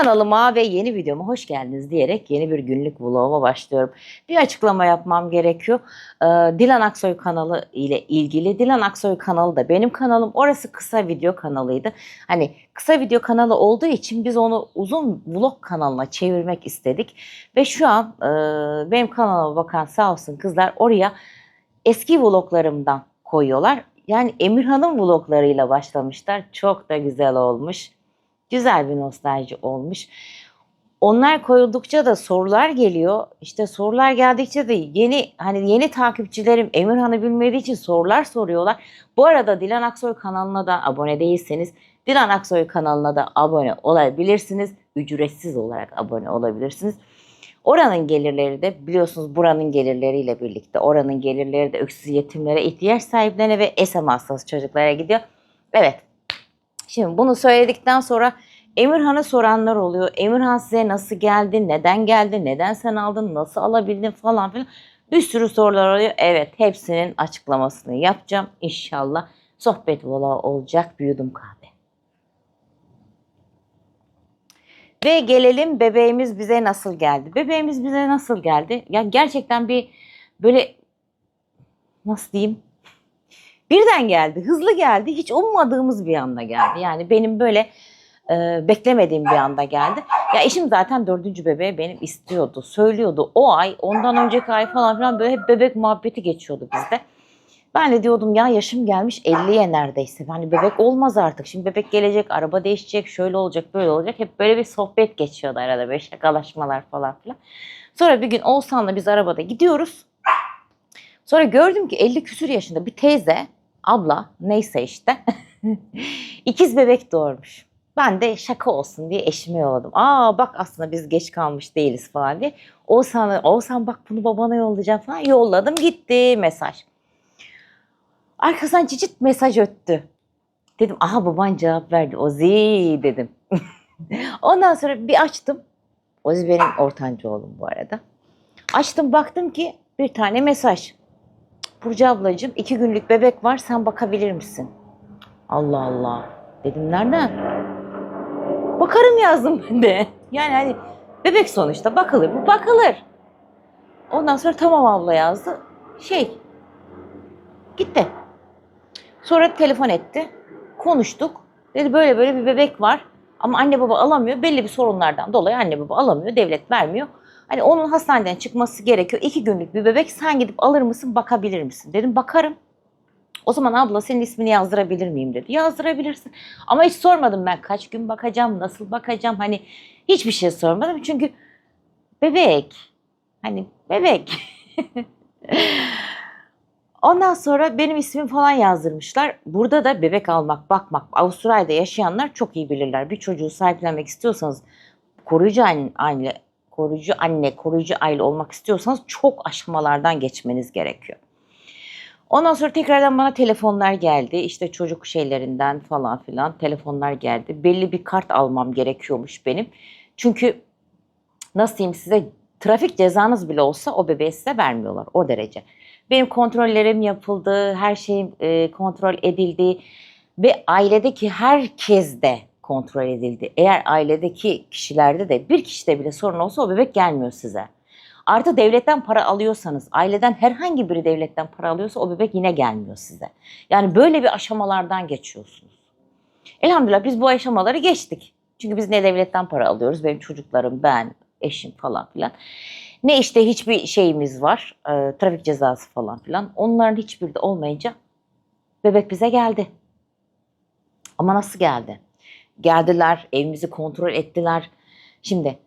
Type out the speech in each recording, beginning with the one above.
Kanalıma ve yeni videoma hoş geldiniz diyerek yeni bir günlük vloguma başlıyorum. Bir açıklama yapmam gerekiyor. Ee, Dilan Aksoy kanalı ile ilgili. Dilan Aksoy kanalı da benim kanalım. Orası kısa video kanalıydı. Hani kısa video kanalı olduğu için biz onu uzun vlog kanalına çevirmek istedik. Ve şu an e, benim kanalıma bakan sağ olsun kızlar oraya eski vloglarımdan koyuyorlar. Yani Emirhan'ın vloglarıyla başlamışlar. Çok da güzel olmuş. Güzel bir nostalji olmuş. Onlar koyuldukça da sorular geliyor. İşte sorular geldikçe de yeni hani yeni takipçilerim Emirhan'ı bilmediği için sorular soruyorlar. Bu arada Dilan Aksoy kanalına da abone değilseniz Dilan Aksoy kanalına da abone olabilirsiniz. Ücretsiz olarak abone olabilirsiniz. Oranın gelirleri de biliyorsunuz buranın gelirleriyle birlikte oranın gelirleri de öksüz yetimlere, ihtiyaç sahiplerine ve SM hastası çocuklara gidiyor. Evet. Şimdi bunu söyledikten sonra Emirhan'ı soranlar oluyor. Emirhan size nasıl geldi, neden geldi, neden sen aldın, nasıl alabildin falan filan. Bir sürü sorular oluyor. Evet hepsinin açıklamasını yapacağım. İnşallah sohbet vlogu olacak. Büyüdüm kahve. Ve gelelim bebeğimiz bize nasıl geldi? Bebeğimiz bize nasıl geldi? Ya gerçekten bir böyle nasıl diyeyim? Birden geldi, hızlı geldi. Hiç ummadığımız bir anda geldi. Yani benim böyle e, beklemediğim bir anda geldi. Ya eşim zaten dördüncü bebeği benim istiyordu, söylüyordu. O ay, ondan önceki ay falan filan böyle hep bebek muhabbeti geçiyordu bizde. Ben de diyordum ya yaşım gelmiş 50'ye neredeyse. Hani bebek olmaz artık. Şimdi bebek gelecek, araba değişecek, şöyle olacak, böyle olacak. Hep böyle bir sohbet geçiyordu arada böyle şakalaşmalar falan filan. Sonra bir gün Oğuzhan'la biz arabada gidiyoruz. Sonra gördüm ki 50 küsür yaşında bir teyze, abla neyse işte ikiz bebek doğurmuş. Ben de şaka olsun diye eşime yolladım. Aa bak aslında biz geç kalmış değiliz falan diye. Oğuzhan'a, Oğuzhan bak bunu babana yollayacağım falan. Yolladım gitti mesaj. Arkasından cicit mesaj öttü. Dedim aha baban cevap verdi. Ozi dedim. Ondan sonra bir açtım. Ozi benim ortanca oğlum bu arada. Açtım baktım ki bir tane mesaj. Burcu ablacığım iki günlük bebek var sen bakabilir misin? Allah Allah. Dedim nereden? Bakarım yazdım ben de. Yani hani bebek sonuçta bakılır mı? Bakılır. Ondan sonra tamam abla yazdı. Şey gitti. Sonra telefon etti. Konuştuk. Dedi böyle böyle bir bebek var. Ama anne baba alamıyor. Belli bir sorunlardan dolayı anne baba alamıyor. Devlet vermiyor. Hani onun hastaneden çıkması gerekiyor. İki günlük bir bebek. Sen gidip alır mısın? Bakabilir misin? Dedim bakarım. O zaman abla senin ismini yazdırabilir miyim dedi. Yazdırabilirsin. Ama hiç sormadım ben kaç gün bakacağım, nasıl bakacağım. Hani hiçbir şey sormadım. Çünkü bebek. Hani bebek. Ondan sonra benim ismimi falan yazdırmışlar. Burada da bebek almak, bakmak, Avustralya'da yaşayanlar çok iyi bilirler. Bir çocuğu sahiplenmek istiyorsanız koruyucu anne, anne, koruyucu anne, koruyucu aile olmak istiyorsanız çok aşamalardan geçmeniz gerekiyor. Ondan sonra tekrardan bana telefonlar geldi. İşte çocuk şeylerinden falan filan telefonlar geldi. Belli bir kart almam gerekiyormuş benim. Çünkü nasıl diyeyim size trafik cezanız bile olsa o bebeği size vermiyorlar o derece. Benim kontrollerim yapıldı, her şeyim e, kontrol edildi ve ailedeki herkes de kontrol edildi. Eğer ailedeki kişilerde de bir kişide bile sorun olsa o bebek gelmiyor size. Artı devletten para alıyorsanız, aileden herhangi biri devletten para alıyorsa o bebek yine gelmiyor size. Yani böyle bir aşamalardan geçiyorsunuz. Elhamdülillah biz bu aşamaları geçtik. Çünkü biz ne devletten para alıyoruz, benim çocuklarım, ben, eşim falan filan. Ne işte hiçbir şeyimiz var, e, trafik cezası falan filan. Onların hiçbiri de olmayınca bebek bize geldi. Ama nasıl geldi? Geldiler, evimizi kontrol ettiler. Şimdi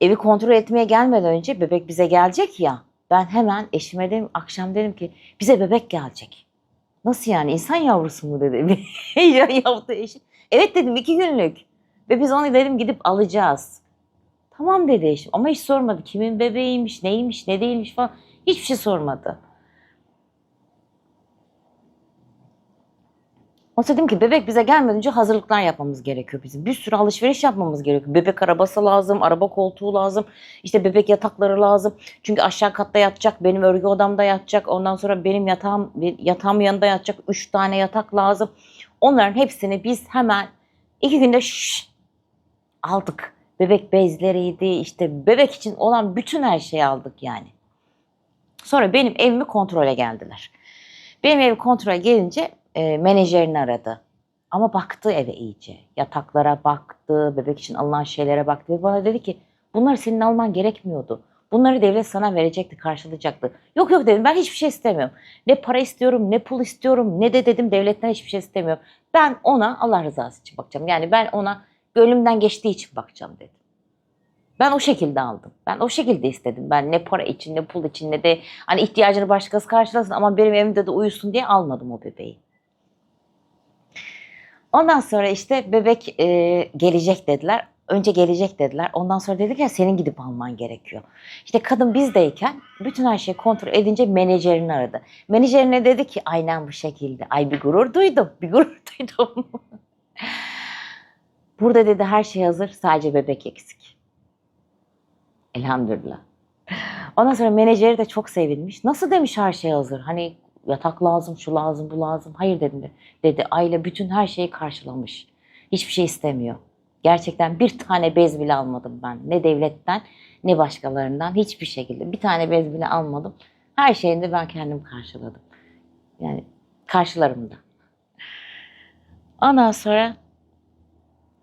evi kontrol etmeye gelmeden önce bebek bize gelecek ya. Ben hemen eşime dedim, akşam dedim ki bize bebek gelecek. Nasıl yani insan yavrusu mu dedi. Heyecan yaptı eşim. Evet dedim iki günlük. Ve biz onu dedim gidip alacağız. Tamam dedi eşim ama hiç sormadı. Kimin bebeğiymiş, neymiş, ne değilmiş falan. Hiçbir şey sormadı. O dedim ki bebek bize gelmeden önce hazırlıklar yapmamız gerekiyor bizim. Bir sürü alışveriş yapmamız gerekiyor. Bebek arabası lazım, araba koltuğu lazım. işte bebek yatakları lazım. Çünkü aşağı katta yatacak, benim örgü odamda yatacak. Ondan sonra benim yatağım, yatağım yanında yatacak. Üç tane yatak lazım. Onların hepsini biz hemen iki günde şş, aldık. Bebek bezleriydi işte bebek için olan bütün her şeyi aldık yani. Sonra benim evimi kontrole geldiler. Benim evi kontrole gelince e, menajerini aradı. Ama baktı eve iyice. Yataklara baktı, bebek için alınan şeylere baktı ve bana dedi ki bunları senin alman gerekmiyordu. Bunları devlet sana verecekti, karşılayacaktı. Yok yok dedim ben hiçbir şey istemiyorum. Ne para istiyorum, ne pul istiyorum, ne de dedim devletten hiçbir şey istemiyorum. Ben ona Allah rızası için bakacağım. Yani ben ona gönlümden geçtiği için bakacağım dedim. Ben o şekilde aldım. Ben o şekilde istedim. Ben ne para için, ne pul için, ne de hani ihtiyacını başkası karşılasın ama benim evimde de uyusun diye almadım o bebeği. Ondan sonra işte bebek e, gelecek dediler. Önce gelecek dediler. Ondan sonra dedik ya senin gidip alman gerekiyor. İşte kadın bizdeyken bütün her şeyi kontrol edince menajerini aradı. Menajerine dedi ki aynen bu şekilde. Ay bir gurur duydum. Bir gurur duydum. Burada dedi her şey hazır. Sadece bebek eksik. Elhamdülillah. Ondan sonra menajeri de çok sevinmiş. Nasıl demiş her şey hazır? Hani yatak lazım, şu lazım, bu lazım. Hayır dedim de. Dedi aile bütün her şeyi karşılamış. Hiçbir şey istemiyor. Gerçekten bir tane bez bile almadım ben. Ne devletten ne başkalarından hiçbir şekilde. Bir tane bez bile almadım. Her şeyini de ben kendim karşıladım. Yani karşılarım da. Ondan sonra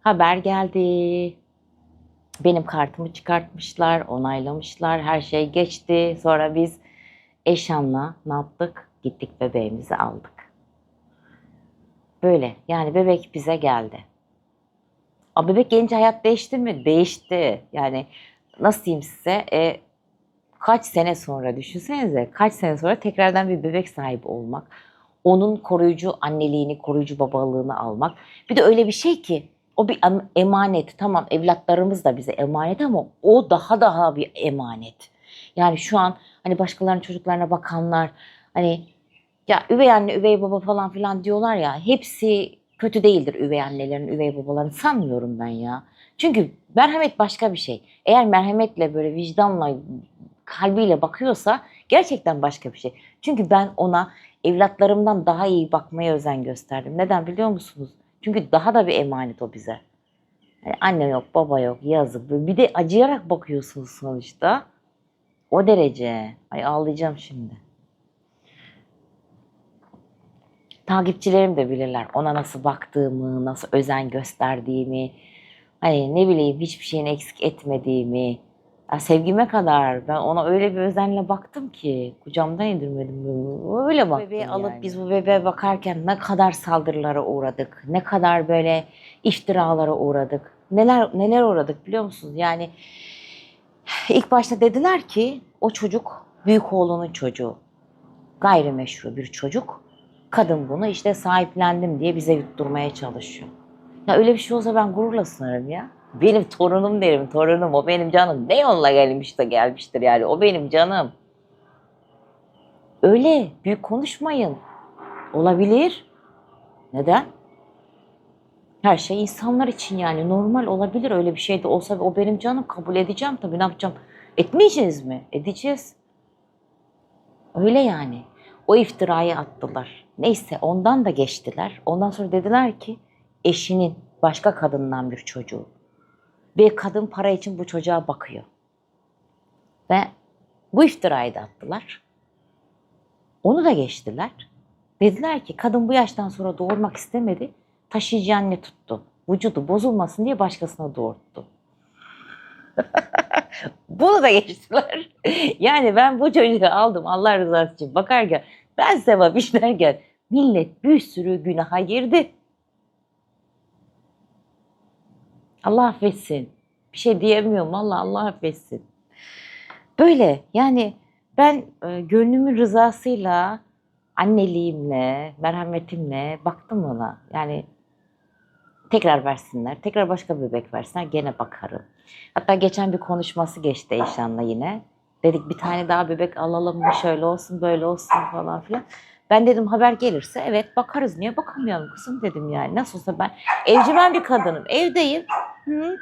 haber geldi. Benim kartımı çıkartmışlar, onaylamışlar. Her şey geçti. Sonra biz Eşan'la ne yaptık? Gittik bebeğimizi aldık. Böyle. Yani bebek bize geldi. A bebek gelince hayat değişti mi? Değişti. Yani nasıl diyeyim size? E, kaç sene sonra düşünsenize kaç sene sonra tekrardan bir bebek sahibi olmak. Onun koruyucu anneliğini, koruyucu babalığını almak. Bir de öyle bir şey ki o bir em- emanet. Tamam evlatlarımız da bize emanet ama o daha daha bir emanet. Yani şu an hani başkalarının çocuklarına bakanlar hani ya üvey anne, üvey baba falan filan diyorlar ya hepsi kötü değildir üvey annelerin, üvey babaların sanmıyorum ben ya. Çünkü merhamet başka bir şey. Eğer merhametle böyle vicdanla, kalbiyle bakıyorsa gerçekten başka bir şey. Çünkü ben ona evlatlarımdan daha iyi bakmaya özen gösterdim. Neden biliyor musunuz? Çünkü daha da bir emanet o bize. Yani anne yok, baba yok, yazık. Bir de acıyarak bakıyorsunuz sonuçta. O derece. Ay ağlayacağım şimdi. Takipçilerim de bilirler ona nasıl baktığımı, nasıl özen gösterdiğimi, hani ne bileyim hiçbir şeyini eksik etmediğimi. Ya sevgime kadar ben ona öyle bir özenle baktım ki kucağımdan indirmedim. böyle. Öyle baktım Bebeği alıp yani. biz bu bebeğe bakarken ne kadar saldırılara uğradık. Ne kadar böyle iftiralara uğradık. Neler neler uğradık biliyor musunuz? Yani ilk başta dediler ki o çocuk büyük oğlunun çocuğu. Gayrimeşru bir çocuk. Kadın bunu işte sahiplendim diye bize yutturmaya çalışıyor. Ya öyle bir şey olsa ben gururla sunarım ya. Benim torunum derim, torunum o benim canım. Ne yolla gelmiş de gelmiştir yani o benim canım. Öyle büyük konuşmayın. Olabilir. Neden? Her şey insanlar için yani normal olabilir öyle bir şey de olsa o benim canım kabul edeceğim tabii ne yapacağım? Etmeyeceğiz mi? Edeceğiz. Öyle yani. O iftirayı attılar. Neyse ondan da geçtiler. Ondan sonra dediler ki eşinin başka kadından bir çocuğu. Ve kadın para için bu çocuğa bakıyor. Ve bu iftirayı da attılar. Onu da geçtiler. Dediler ki kadın bu yaştan sonra doğurmak istemedi. Taşıyıcı anne tuttu. Vücudu bozulmasın diye başkasına doğurttu. Bunu da geçtiler. Yani ben bu çocuğu aldım Allah rızası için bakarken ben sevap işlerken millet bir sürü günaha girdi. Allah affetsin. Bir şey diyemiyorum Allah Allah affetsin. Böyle yani ben e, gönlümün rızasıyla anneliğimle, merhametimle baktım ona. Yani tekrar versinler, tekrar başka bir bebek versinler gene bakarım. Hatta geçen bir konuşması geçti Eşan'la yine. Dedik bir tane daha bebek alalım mı şöyle olsun böyle olsun falan filan. Ben dedim haber gelirse evet bakarız niye bakamayalım kızım dedim yani. Nasıl olsa ben evcimen bir kadınım evdeyim. Hı?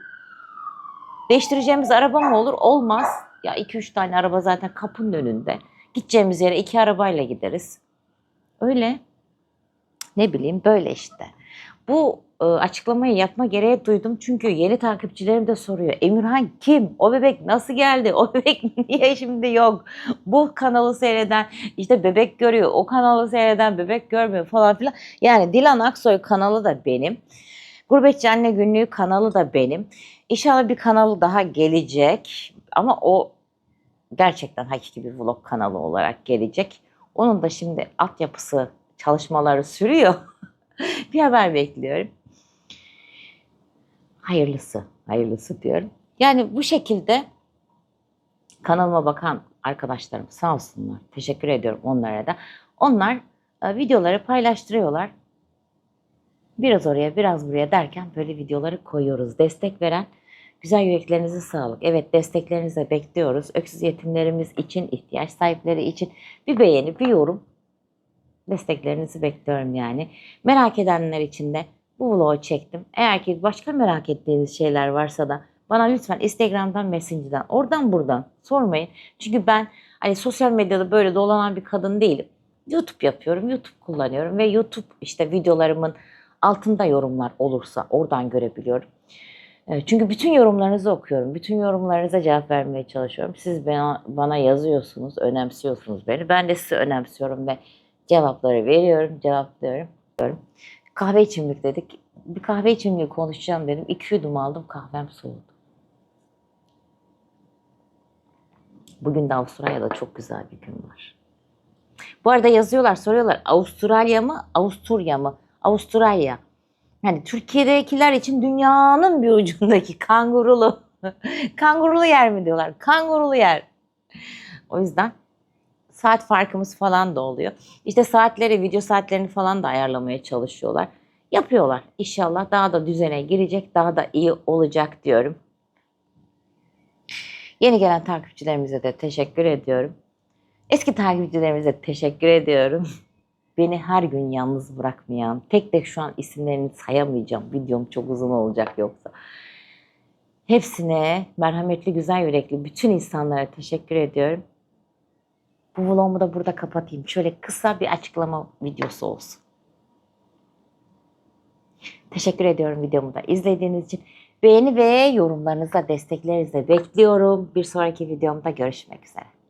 Değiştireceğimiz araba mı olur? Olmaz. Ya iki üç tane araba zaten kapının önünde. Gideceğimiz yere iki arabayla gideriz. Öyle. Ne bileyim böyle işte. Bu açıklamayı yapma gereği duydum. Çünkü yeni takipçilerim de soruyor. Emirhan kim? O bebek nasıl geldi? O bebek niye şimdi yok? Bu kanalı seyreden işte bebek görüyor. O kanalı seyreden bebek görmüyor falan filan. Yani Dilan Aksoy kanalı da benim. Gurbetçi Anne Günlüğü kanalı da benim. İnşallah bir kanalı daha gelecek. Ama o gerçekten hakiki bir vlog kanalı olarak gelecek. Onun da şimdi altyapısı çalışmaları sürüyor. bir haber bekliyorum. Hayırlısı, hayırlısı diyorum. Yani bu şekilde kanalıma bakan arkadaşlarım sağ olsunlar. Teşekkür ediyorum onlara da. Onlar e, videoları paylaştırıyorlar. Biraz oraya biraz buraya derken böyle videoları koyuyoruz. Destek veren güzel yüreklerinize sağlık. Evet desteklerinizi de bekliyoruz. Öksüz yetimlerimiz için, ihtiyaç sahipleri için bir beğeni, bir yorum desteklerinizi bekliyorum yani. Merak edenler için de bu vlogu çektim. Eğer ki başka merak ettiğiniz şeyler varsa da bana lütfen Instagram'dan, Messenger'dan, oradan buradan sormayın. Çünkü ben hani sosyal medyada böyle dolanan bir kadın değilim. YouTube yapıyorum, YouTube kullanıyorum ve YouTube işte videolarımın altında yorumlar olursa oradan görebiliyorum. Evet, Çünkü bütün yorumlarınızı okuyorum. Bütün yorumlarınıza cevap vermeye çalışıyorum. Siz bana, bana yazıyorsunuz, önemsiyorsunuz beni. Ben de sizi önemsiyorum ve cevapları veriyorum, cevaplıyorum. Kahve içimlik dedik. Bir kahve içimliği konuşacağım dedim. İki yudum aldım, kahvem soğudu. Bugün de Avustralya'da çok güzel bir gün var. Bu arada yazıyorlar, soruyorlar. Avustralya mı, Avusturya mı? Avustralya. Yani Türkiye'dekiler için dünyanın bir ucundaki kangurulu. kangurulu yer mi diyorlar? Kangurulu yer. O yüzden saat farkımız falan da oluyor. İşte saatleri, video saatlerini falan da ayarlamaya çalışıyorlar. Yapıyorlar. İnşallah daha da düzene girecek, daha da iyi olacak diyorum. Yeni gelen takipçilerimize de teşekkür ediyorum. Eski takipçilerimize teşekkür ediyorum. Beni her gün yalnız bırakmayan, tek tek şu an isimlerini sayamayacağım. Videom çok uzun olacak yoksa. Hepsine merhametli, güzel yürekli bütün insanlara teşekkür ediyorum. Bu vlogumu da burada kapatayım. Şöyle kısa bir açıklama videosu olsun. Teşekkür ediyorum videomu da izlediğiniz için. Beğeni ve yorumlarınızla, desteklerinizle bekliyorum. Bir sonraki videomda görüşmek üzere.